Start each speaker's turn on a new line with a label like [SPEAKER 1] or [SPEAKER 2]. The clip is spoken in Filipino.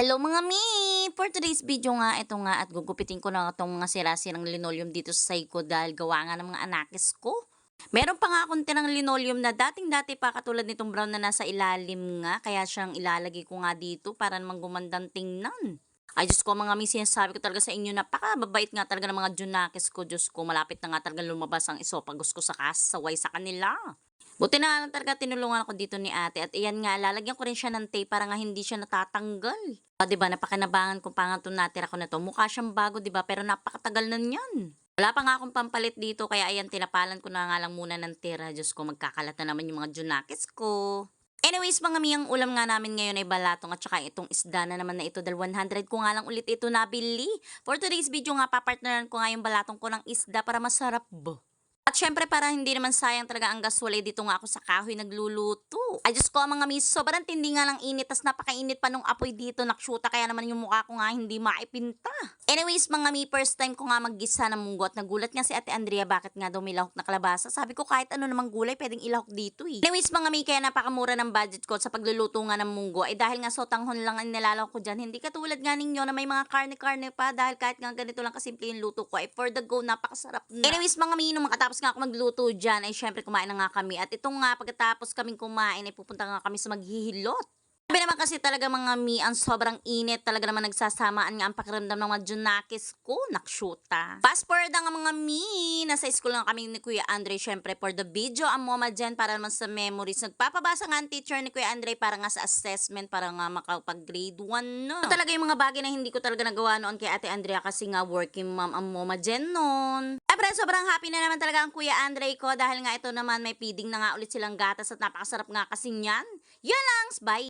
[SPEAKER 1] Hello mga mi! For today's video nga, ito nga at gugupitin ko na itong mga sira-sirang linoleum dito sa side ko dahil gawa nga ng mga anakis ko. Meron pa nga akong tinang linoleum na dating-dati pa katulad nitong brown na nasa ilalim nga, kaya siyang ilalagay ko nga dito para naman gumandang tingnan. Ay, Diyos ko, mga mi, sinasabi ko talaga sa inyo, napakababait nga talaga ng mga junakis ko, Diyos ko, malapit na nga talaga lumabas ang isopagos ko sa kasaway sa kanila. Buti na lang talaga tinulungan ako dito ni ate at iyan nga, lalagyan ko rin siya ng tape para nga hindi siya natatanggal. O, di ba, napakanabangan ko pa nga itong natira ko na to. Mukha siyang bago, di ba, pero napakatagal na niyan. Wala pa nga akong pampalit dito, kaya ayan, tinapalan ko na nga lang muna ng tira. Diyos ko, magkakalat na naman yung mga junakis ko. Anyways, mga miyang ulam nga namin ngayon ay balatong at saka itong isda na naman na ito dahil 100 ko nga lang ulit ito nabili. For today's video nga, papartneran ko nga yung balatong ko ng isda para masarap ba. At syempre para hindi naman sayang talaga ang gaswalay dito nga ako sa kahoy nagluluto. Ay Diyos ko mga miss, sobrang tindi nga ng init tas napakainit pa nung apoy dito nakshuta kaya naman yung mukha ko nga hindi maipinta. Anyways mga mi, first time ko nga maggisa ng munggo at nagulat nga si ate Andrea bakit nga daw may lahok na kalabasa. Sabi ko kahit ano namang gulay pwedeng ilahok dito eh. Anyways mga mi, kaya napakamura ng budget ko sa pagluluto nga ng munggo ay dahil nga sotanghon lang ang nilalawak ko dyan. Hindi katulad nga ninyo na may mga karne-karne pa dahil kahit nga ganito lang kasimple yung luto ko ay for the go napakasarap na. Anyways mga mi, nung makatapos nga ako magluto dyan ay syempre kumain na nga kami at itong nga pagkatapos kaming kumain ay pupunta nga kami sa maghihilot. Sabi naman kasi talaga mga mi, ang sobrang init talaga naman nagsasamaan nga ang pakiramdam ng mga junakis ko, nakshuta. Fast forward nga mga mi, nasa school nga kami ni Kuya Andre, syempre for the video, ang mama dyan para naman sa memories. Nagpapabasa nga ang teacher ni Kuya Andre para nga sa assessment, para nga makapag grade 1 no. Ito talaga yung mga bagay na hindi ko talaga nagawa noon kay Ate Andrea kasi nga working mom ang mama dyan noon. Pero sobrang happy na naman talaga ang Kuya Andre ko dahil nga ito naman may feeding na nga ulit silang gatas at napakasarap nga kasi niyan. Yun lang, bye!